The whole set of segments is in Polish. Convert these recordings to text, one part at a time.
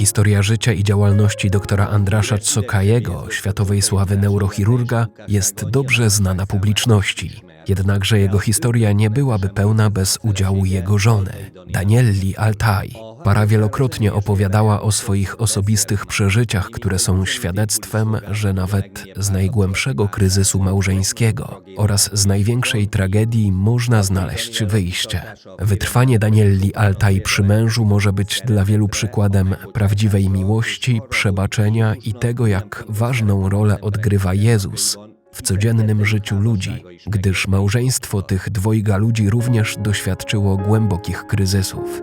Historia życia i działalności doktora Andrasza Tsokajego, światowej sławy neurochirurga, jest dobrze znana publiczności. Jednakże jego historia nie byłaby pełna bez udziału jego żony, Danielli Altai. Para wielokrotnie opowiadała o swoich osobistych przeżyciach, które są świadectwem, że nawet z najgłębszego kryzysu małżeńskiego oraz z największej tragedii można znaleźć wyjście. Wytrwanie Danielli Altai przy mężu może być dla wielu przykładem prawdziwej miłości, przebaczenia i tego, jak ważną rolę odgrywa Jezus w codziennym życiu ludzi, gdyż małżeństwo tych dwojga ludzi również doświadczyło głębokich kryzysów.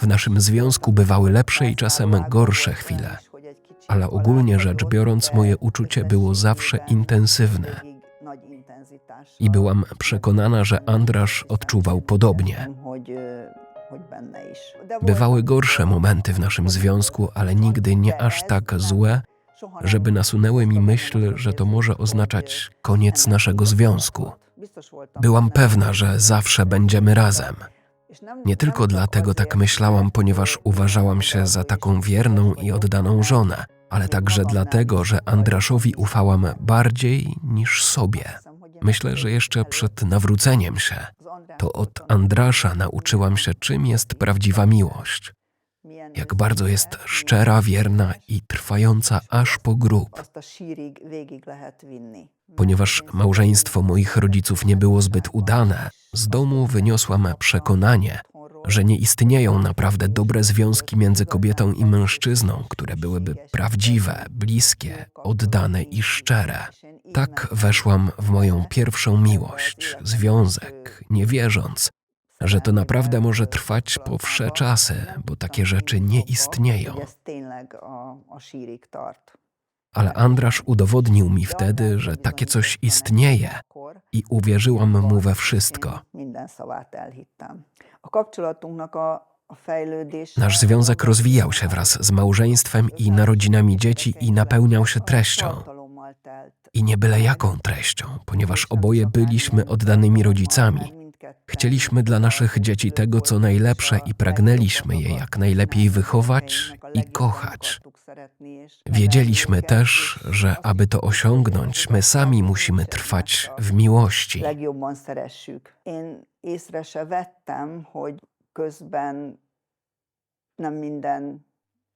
W naszym związku bywały lepsze i czasem gorsze chwile, ale ogólnie rzecz biorąc, moje uczucie było zawsze intensywne i byłam przekonana, że Andrasz odczuwał podobnie. Bywały gorsze momenty w naszym związku, ale nigdy nie aż tak złe, żeby nasunęły mi myśl, że to może oznaczać koniec naszego związku. Byłam pewna, że zawsze będziemy razem. Nie tylko dlatego tak myślałam, ponieważ uważałam się za taką wierną i oddaną żonę, ale także dlatego, że Andraszowi ufałam bardziej niż sobie. Myślę, że jeszcze przed nawróceniem się, to od Andrasza nauczyłam się, czym jest prawdziwa miłość. Jak bardzo jest szczera, wierna i trwająca aż po grób. Ponieważ małżeństwo moich rodziców nie było zbyt udane, z domu wyniosłam przekonanie, że nie istnieją naprawdę dobre związki między kobietą i mężczyzną, które byłyby prawdziwe, bliskie, oddane i szczere. Tak weszłam w moją pierwszą miłość, związek, nie wierząc, że to naprawdę może trwać po wsze czasy, bo takie rzeczy nie istnieją. Ale Andrasz udowodnił mi wtedy, że takie coś istnieje i uwierzyłam mu we wszystko. Nasz związek rozwijał się wraz z małżeństwem i narodzinami dzieci i napełniał się treścią. I nie byle jaką treścią, ponieważ oboje byliśmy oddanymi rodzicami. Chcieliśmy dla naszych dzieci tego, co najlepsze i pragnęliśmy je jak najlepiej wychować i kochać. Wiedzieliśmy też, że aby to osiągnąć, my sami musimy trwać w miłości. nem minden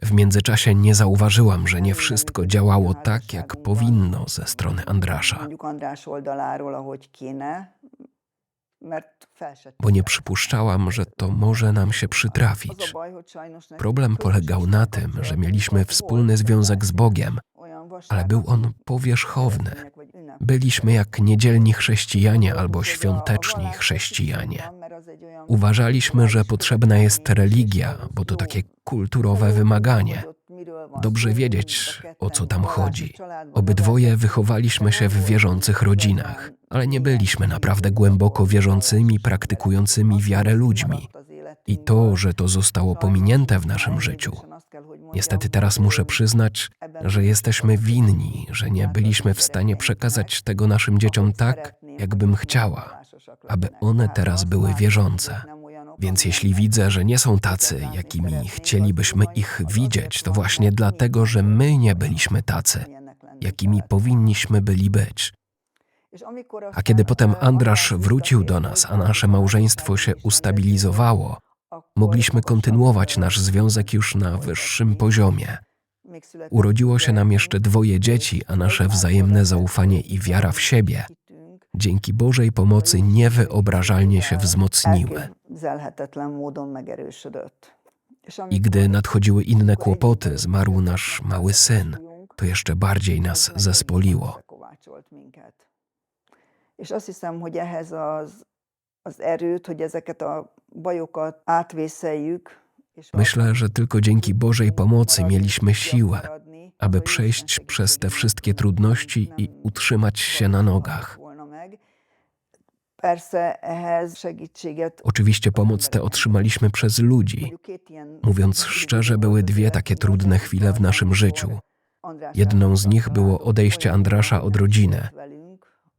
W międzyczasie nie zauważyłam, że nie wszystko działało tak, jak powinno ze strony Andrasza, bo nie przypuszczałam, że to może nam się przytrafić. Problem polegał na tym, że mieliśmy wspólny związek z Bogiem, ale był on powierzchowny. Byliśmy jak niedzielni chrześcijanie albo świąteczni chrześcijanie. Uważaliśmy, że potrzebna jest religia, bo to takie kulturowe wymaganie. Dobrze wiedzieć, o co tam chodzi. Obydwoje wychowaliśmy się w wierzących rodzinach, ale nie byliśmy naprawdę głęboko wierzącymi, praktykującymi wiarę ludźmi. I to, że to zostało pominięte w naszym życiu. Niestety teraz muszę przyznać, że jesteśmy winni, że nie byliśmy w stanie przekazać tego naszym dzieciom tak, jakbym chciała, aby one teraz były wierzące. Więc jeśli widzę, że nie są tacy, jakimi chcielibyśmy ich widzieć, to właśnie dlatego, że my nie byliśmy tacy, jakimi powinniśmy byli być. A kiedy potem Andrasz wrócił do nas, a nasze małżeństwo się ustabilizowało, mogliśmy kontynuować nasz związek już na wyższym poziomie. Urodziło się nam jeszcze dwoje dzieci, a nasze wzajemne zaufanie i wiara w siebie dzięki Bożej pomocy niewyobrażalnie się wzmocniły. I gdy nadchodziły inne kłopoty, zmarł nasz mały syn, to jeszcze bardziej nas zespoliło. összekovácsolt minket. És azt hiszem, hogy ehhez az, az erőt, hogy ezeket a bajokat átvészeljük, és Myślę, że tylko dzięki Bożej pomocy mieliśmy siłę, aby przejść przez te wszystkie trudności i utrzymać się na nogach. Oczywiście pomoc tę otrzymaliśmy przez ludzi. Mówiąc szczerze, były dwie takie trudne chwile w naszym życiu. Jedną z nich było odejście Andrasza od rodziny,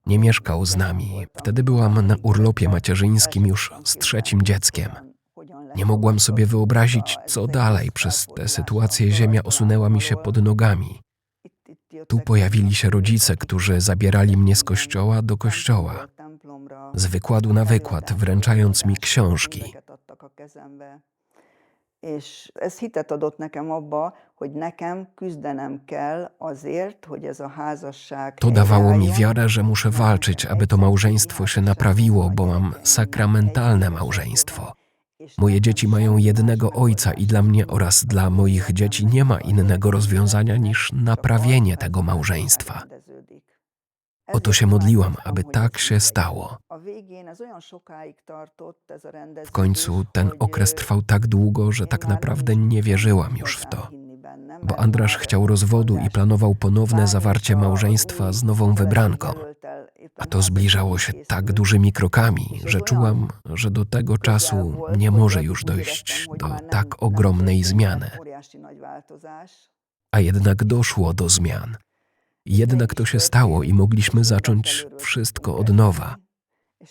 Nie mieszkał z nami. Wtedy byłam na urlopie macierzyńskim już z trzecim dzieckiem. Nie mogłam sobie wyobrazić, co dalej. Przez tę sytuację ziemia osunęła mi się pod nogami. Tu pojawili się rodzice, którzy zabierali mnie z kościoła do kościoła, z wykładu na wykład, wręczając mi książki. És ez hitet adott nekem abba, hogy nekem küzdenem kell azért, hogy ez a házasság To dawało mi wiarę, że muszę walczyć, aby to małżeństwo się naprawiło, bo mam sakramentalne małżeństwo. Moje dzieci mają jednego ojca i dla mnie oraz dla moich dzieci nie ma innego rozwiązania niż naprawienie tego małżeństwa. O to się modliłam, aby tak się stało. W końcu ten okres trwał tak długo, że tak naprawdę nie wierzyłam już w to. Bo Andrasz chciał rozwodu i planował ponowne zawarcie małżeństwa z nową wybranką. A to zbliżało się tak dużymi krokami, że czułam, że do tego czasu nie może już dojść do tak ogromnej zmiany. A jednak doszło do zmian. Jednak to się stało i mogliśmy zacząć wszystko od nowa.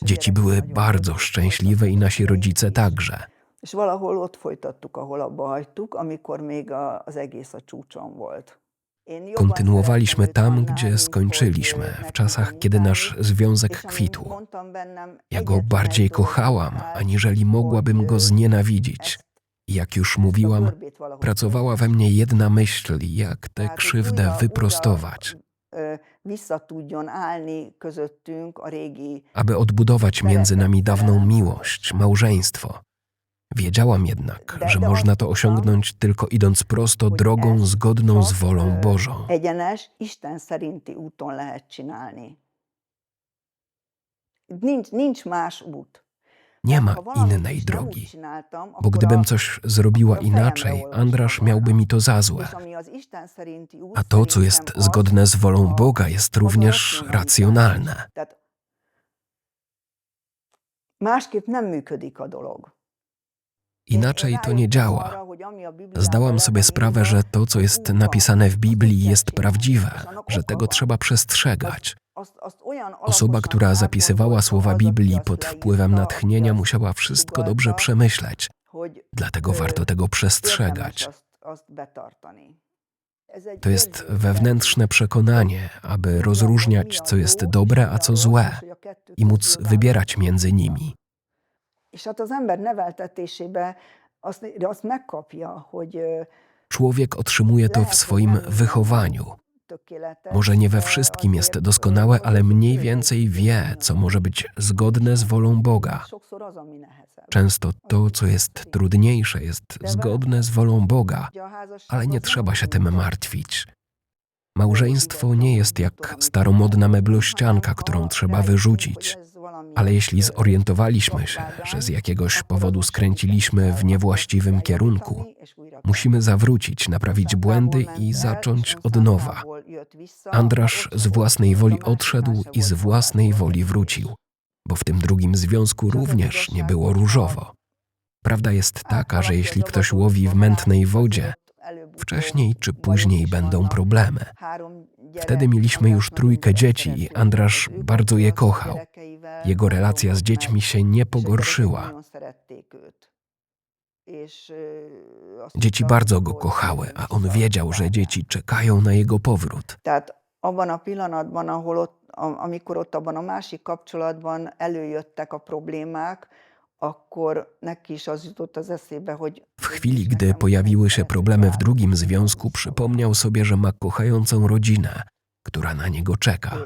Dzieci były bardzo szczęśliwe i nasi rodzice także. És valahol ott folytattuk, ahol abba hagytuk, amikor még a- az egész a czúcson volt. Én jobban Kontynuowaliśmy tam, gdzie skończyliśmy, w czasach, kiedy nasz związek kwitł. Ja go bardziej kochałam, aniżeli mogłabym go znienawidzić. Jak już mówiłam, pracowała we mnie jedna myśl, jak tę krzywdę wyprostować, vissza tudjon állni közöttünk a régi aby odbudować między nami dawną miłość, małżeństwo. Wiedziałam jednak, że można to osiągnąć tylko idąc prosto drogą zgodną z wolą Bożą. egyenes, Isten szerinti úton lehet csinálni. Nincs, nincs más út. Nie ma innej drogi, bo gdybym coś zrobiła inaczej, Andrasz miałby mi to za złe. A to, co jest zgodne z wolą Boga, jest również racjonalne. Inaczej to nie działa. Zdałam sobie sprawę, że to, co jest napisane w Biblii, jest prawdziwe, że tego trzeba przestrzegać. Osoba, która zapisywała słowa Biblii pod wpływem natchnienia, musiała wszystko dobrze przemyśleć. Dlatego warto tego przestrzegać. To jest wewnętrzne przekonanie, aby rozróżniać, co jest dobre, a co złe i móc wybierać między nimi. Człowiek otrzymuje to w swoim wychowaniu. Może nie we wszystkim jest doskonałe, ale mniej więcej wie, co może być zgodne z wolą Boga. Często to, co jest trudniejsze, jest zgodne z wolą Boga, ale nie trzeba się tym martwić. Małżeństwo nie jest jak staromodna meblościanka, którą trzeba wyrzucić. Ale jeśli zorientowaliśmy się, że z jakiegoś powodu skręciliśmy w niewłaściwym kierunku, musimy zawrócić, naprawić błędy i zacząć od nowa. Andrasz z własnej woli odszedł i z własnej woli wrócił, bo w tym drugim związku również nie było różowo. Prawda jest taka, że jeśli ktoś łowi w mętnej wodzie, wcześniej czy później będą problemy. Wtedy mieliśmy już trójkę dzieci i Andrasz bardzo je kochał. Jego relacja z dziećmi się nie pogorszyła. Dzieci bardzo go kochały, a on wiedział, że dzieci czekają na jego powrót. Tehát abban a pillanatban, ahol ott, am- amikor ott abban a másik kapcsolatban előjöttek a problémák, W chwili, gdy pojawiły się problemy w drugim związku, przypomniał sobie, że ma kochającą rodzinę, która na niego czeka.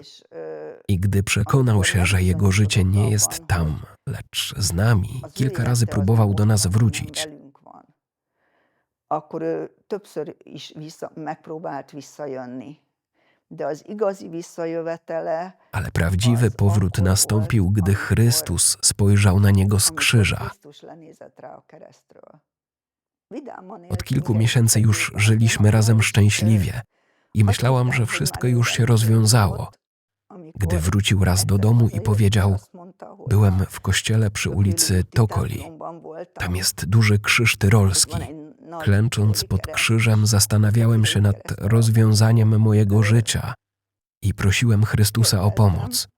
I gdy przekonał się, że jego życie nie jest tam, lecz z nami, kilka razy az próbował do nas wrócić. akkor ő többször is vissza, megpróbált visszajönni. Ale prawdziwy powrót nastąpił, gdy Chrystus spojrzał na niego z krzyża. Od kilku miesięcy już żyliśmy razem szczęśliwie i myślałam, że wszystko już się rozwiązało gdy wrócił raz do domu i powiedział: Byłem w kościele przy ulicy Tokoli. Tam jest duży krzyż tyrolski. Klęcząc pod krzyżem, zastanawiałem się nad rozwiązaniem mojego życia i prosiłem Chrystusa o pomoc.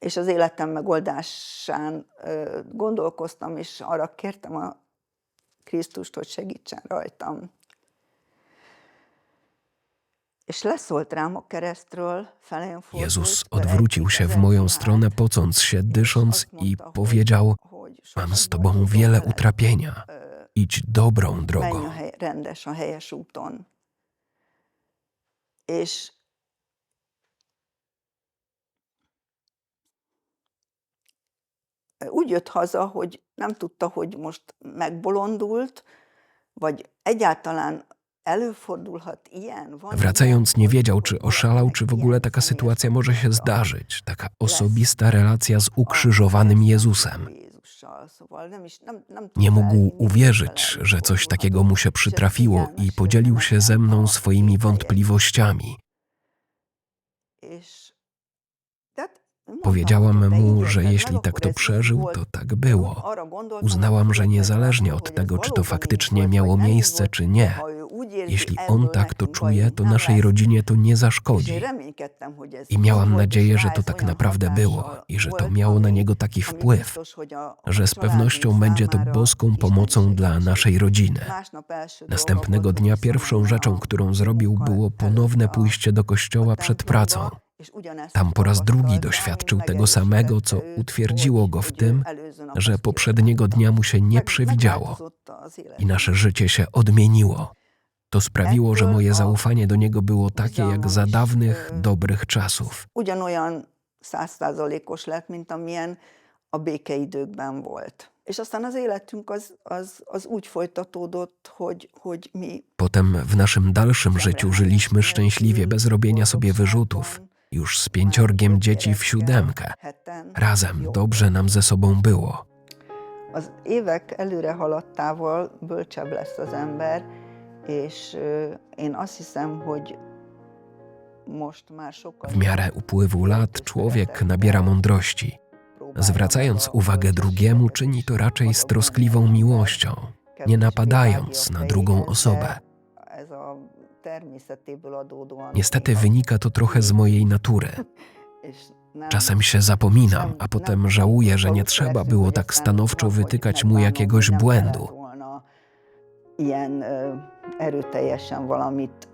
És az életem megoldásán gondolkoztam, és arra kértem a Krisztust, hogy segítsen. Jezus odwrócił się w moją stronę, pocąc się, dysząc i powiedział: Mam z tobą wiele utrapienia. Idź dobrą drogą. úgy jött haza, hogy nem tudta, hogy most megbolondult, vagy egyáltalán Wracając, nie wiedział, czy oszalał, czy w ogóle taka sytuacja może się zdarzyć. Taka osobista relacja z ukrzyżowanym Jezusem. Nie mógł uwierzyć, że coś takiego mu się przytrafiło i podzielił się ze mną swoimi wątpliwościami. Powiedziałam mu, że jeśli tak to przeżył, to tak było. Uznałam, że niezależnie od tego, czy to faktycznie miało miejsce, czy nie. Jeśli on tak to czuje, to naszej rodzinie to nie zaszkodzi. I miałam nadzieję, że to tak naprawdę było i że to miało na niego taki wpływ, że z pewnością będzie to boską pomocą dla naszej rodziny. Dolga Następnego dnia pierwszą rzeczą, którą zrobił, było ponowne pójście do kościoła przed pracą. Tam po raz drugi doświadczył tego samego, co utwierdziło go w tym, że poprzedniego dnia mu się nie meg- przewidziało megváltozott az élet. i nasze życie się odmieniło. To sprawiło, że moje zaufanie do niego było takie jak za dawnych, dobrych czasów. Ugyanolyan százszázalékos lett, mint amilyen a békeidőkben volt. És aztán az életünk az, az, az úgy folytatódott, hogy, hogy mi Potem w naszym dalszym życiu żyliśmy szczęśliwie bez robienia sobie wyrzutów, już z pięciorgiem dzieci w siódemkę. Razem dobrze nam ze sobą było. Az évek előre haladtával bölcsebb lesz az ember, és én azt hiszem, hogy W miarę upływu lat człowiek nabiera mądrości. Zwracając uwagę drugiemu, czyni to raczej z troskliwą miłością, nie napadając na drugą osobę. Niestety wynika to trochę z mojej natury. Czasem się zapominam, a potem żałuję, że nie trzeba było tak stanowczo wytykać mu jakiegoś błędu. Ilyen ö, erőteljesen valamit,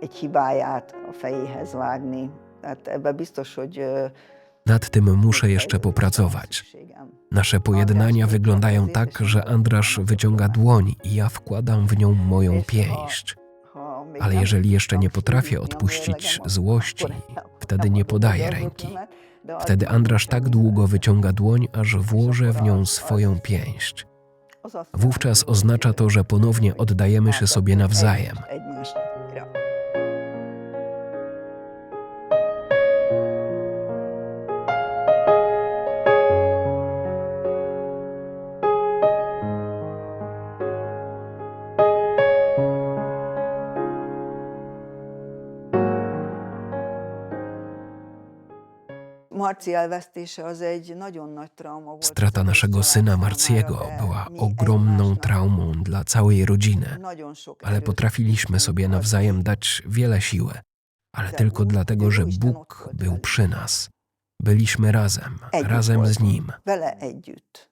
egy hibáját a fejéhez vágni. Tehát ebbe biztos, hogy ö, Nad tym muszę jeszcze popracować. Nasze pojednania wyglądają tak, że Andrasz wyciąga dłoń i ja wkładam w nią moją pięść. Ale jeżeli jeszcze nie potrafię odpuścić złości, wtedy nie podaję ręki. Wtedy Andrasz tak długo wyciąga dłoń, aż włożę w nią swoją pięść. Wówczas oznacza to, że ponownie oddajemy się sobie nawzajem. Marci elvesztése az egy nagyon nagy trauma volt. Strata naszego syna Marciego była ogromną traumą dla całej rodziny, ale potrafiliśmy sobie nawzajem dać wiele siły. Ale tylko dlatego, że Bóg był przy nas. Byliśmy razem, razem z Nim. Vele együtt.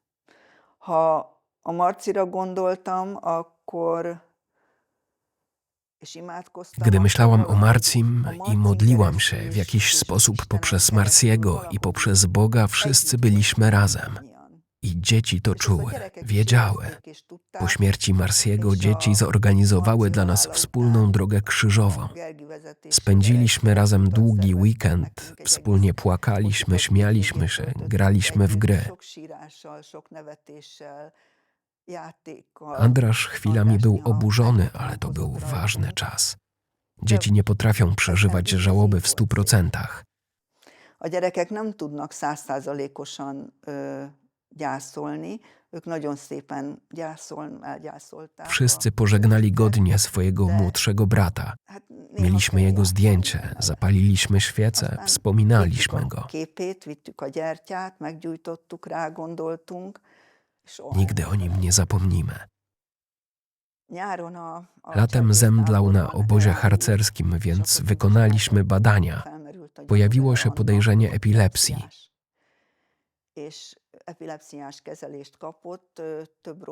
Ha a Marcira gondoltam, akkor Gdy myślałam o Marcim i modliłam się w jakiś sposób poprzez Marciego i poprzez Boga, wszyscy byliśmy razem. I dzieci to czuły, wiedziały. Po śmierci Marciego dzieci zorganizowały Marci dla nas wspólną után drogę krzyżową. Spędziliśmy razem długi weekend, wspólnie płakaliśmy, śmialiśmy się, graliśmy w gry. Andrasz chwilami był oburzony, ale to był ważny czas. Dzieci nie potrafią przeżywać żałoby w stu procentach. A gyerekek nem tudnak százszázalékosan ö, gyászolni, ők nagyon szépen gyászol, elgyászolták. a- Wszyscy pożegnali godnie swojego młodszego brata. Mieliśmy jego zdjęcie, zapaliliśmy Aztán wspominaliśmy go. képét, vittük a gyertyát, meggyújtottuk rá, gondoltunk. Nigdy o nim nie zapomnimy. Latem zemdlał na obozie harcerskim, więc wykonaliśmy badania. Pojawiło się podejrzenie epilepsji. rohama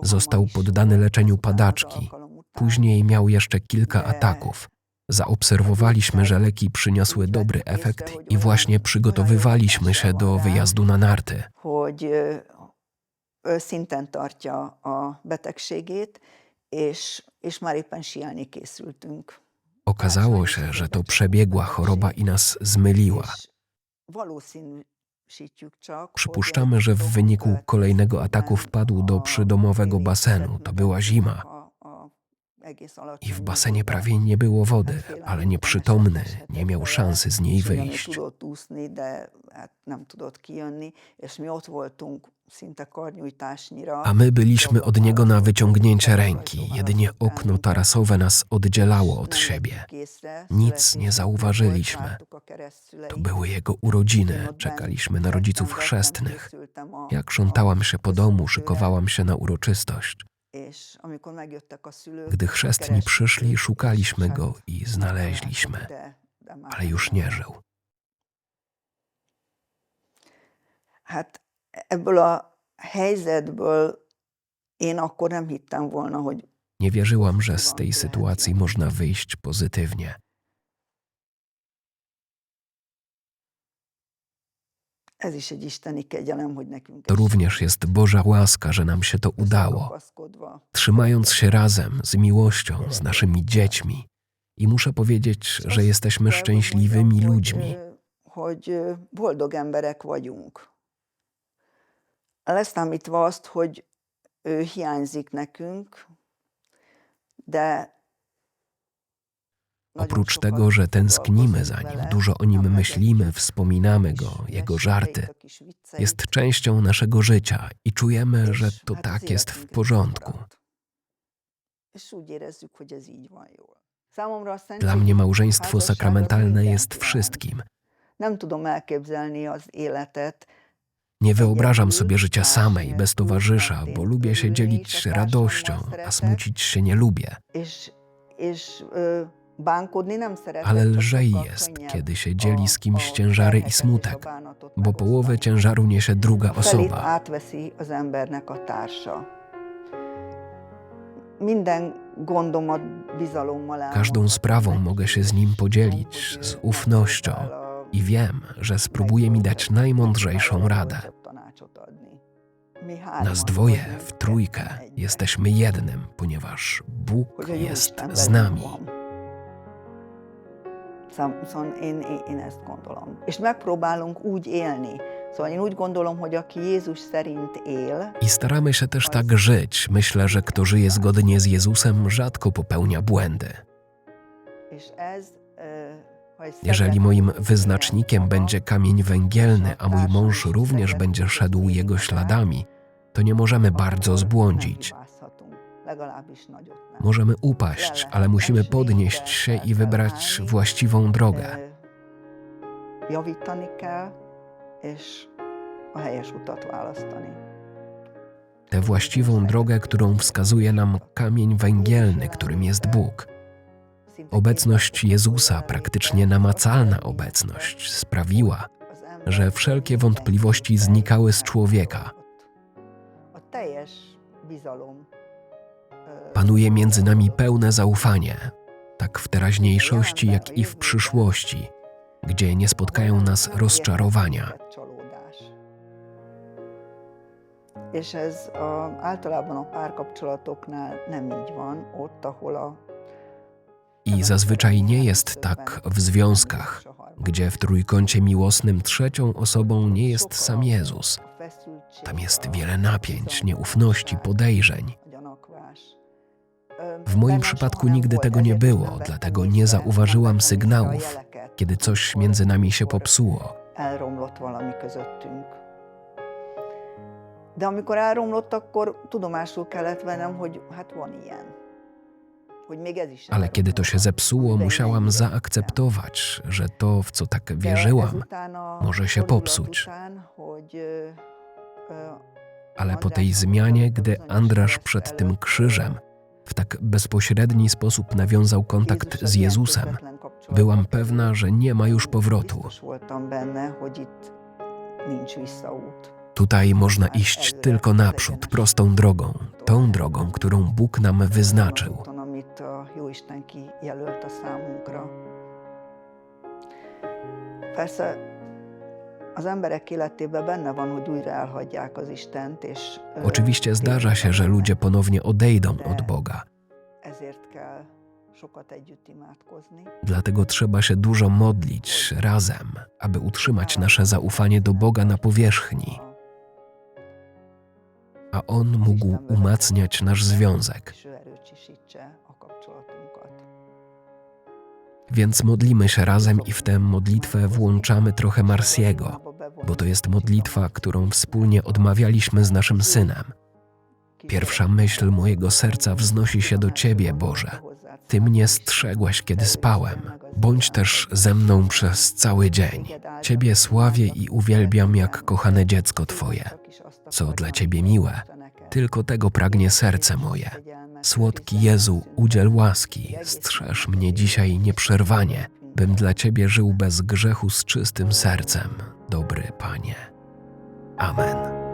Został poddany leczeniu padaczki. Później miał jeszcze kilka ataków. Zaobserwowaliśmy, że leki przyniosły dobry efekt i właśnie przygotowywaliśmy się do wyjazdu na narty. Szinten tartja a betegségét, és, és már éppen sielni készültünk. Okazało się, że to przebiegła choroba i nas zmyliła. Przypuszczamy, że w wyniku kolejnego ataku wpadł do przydomowego basenu. To była zima. I w basenie prawie nie było wody, ale nieprzytomny nie miał szansy z niej wyjść. A my byliśmy od niego na wyciągnięcie ręki. Jedynie okno tarasowe nas oddzielało od siebie. Nic nie zauważyliśmy. To były jego urodziny. Czekaliśmy na rodziców chrzestnych. Ja krzątałam się po domu, szykowałam się na uroczystość. Gdy chrzestni przyszli, szukaliśmy go i znaleźliśmy, ale już nie żył. Hát ebből a helyzetből én akkor nem hittem volna, hogy Nie wierzyłam, że z tej sytuacji można wyjść pozytywnie. Również jest Boża łaska, że nam się to udało. Trzymając się razem, z miłością, z naszymi dziećmi. I muszę powiedzieć, że jesteśmy szczęśliwymi ludźmi. Vagyunk. Leszámítva azt, hogy ő hiányzik nekünk, de Oprócz tego, że tęsknimy za nim, dużo o nim myślimy, wspominamy go, jego żarty, jest częścią naszego życia i czujemy, że to tak jest w porządku. Dla mnie małżeństwo sakramentalne jest wszystkim. Nie wyobrażam sobie życia samej, bez towarzysza, bo lubię się dzielić radością, a smucić się nie lubię. Ale lżej jest, kiedy się dzieli z kimś ciężary i smutek, bo połowę ciężaru niesie druga osoba. Każdą sprawą mogę się z nim podzielić, z ufnością i wiem, że spróbuje mi dać najmądrzejszą radę. Nas dwoje, w trójkę, jesteśmy jednym, ponieważ Bóg jest z nami. Szóval én, én, én ezt gondolom. És megpróbálunk úgy élni. Szóval én úgy gondolom, hogy aki Jézus szerint él, I staramy się też tak żyć. Myślę, że kto żyje zgodnie z Jezusem, rzadko popełnia błędy. és ez, e, Jeżeli moim wyznacznikiem będzie kamień węgielny, a mój mąż również będzie szedł jego śladami, to nie możemy bardzo zbłądzić. Możemy upaść, ale musimy podnieść się i wybrać właściwą drogę. Tę właściwą drogę, którą wskazuje nam kamień węgielny, którym jest Bóg. Obecność Jezusa, praktycznie namacalna obecność, sprawiła, że wszelkie wątpliwości znikały z człowieka. Panuje między nami pełne zaufanie, tak w teraźniejszości, jak i w przyszłości, gdzie nie spotkają nas rozczarowania. I zazwyczaj nie jest tak w związkach, gdzie w trójkącie miłosnym trzecią osobą nie jest sam Jezus. Tam jest wiele napięć, nieufności, podejrzeń. W moim przypadku nigdy tego nie było, dlatego nie zauważyłam sygnałów, kiedy coś między nami się popsuło. Elromlott valami közöttünk. De amikor elromlott, akkor tudomásul kellett vennem, hogy hát van ilyen. Ale kiedy to się zepsuło, musiałam zaakceptować, że to, w co tak wierzyłam, może się popsuć. ale po tej zmianie, gdy Andrasz przed tym krzyżem w tak bezpośredni sposób nawiązał kontakt z Jezusem, byłam pewna, że nie ma już powrotu. Tutaj można iść tylko naprzód, prostą drogą, tą drogą, którą Bóg nam wyznaczył. Persze az emberek életében benne van, hogy újra elhagyják az Istent, és Oczywiście zdarza się, że ludzie ponownie odejdą od Boga. ezért kell sokat együtt imádkozni. Dlatego trzeba się dużo modlić razem, aby utrzymać nasze zaufanie do Boga na powierzchni, a On mógł umacniać nasz związek. A kapcsolatunkat. Więc modlimy się razem i w tę modlitwę włączamy trochę Marsiego, bo to jest modlitwa, którą wspólnie odmawialiśmy z naszym synem. Pierwsza myśl mojego serca wznosi się do Ciebie, Boże. Ty mnie strzegłaś, kiedy spałem. Bądź też ze mną przez cały dzień. Ciebie sławię i uwielbiam jak kochane dziecko Twoje. Co dla Ciebie miłe, tylko tego pragnie serce moje. Słodki Jezu, udziel łaski, strzeż mnie dzisiaj nieprzerwanie, bym dla Ciebie żył bez grzechu z czystym sercem, dobry Panie. Amen.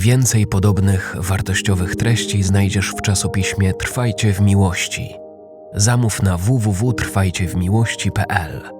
Więcej podobnych wartościowych treści znajdziesz w czasopiśmie Trwajcie w miłości. Zamów na www.trwajciewmiłości.pl.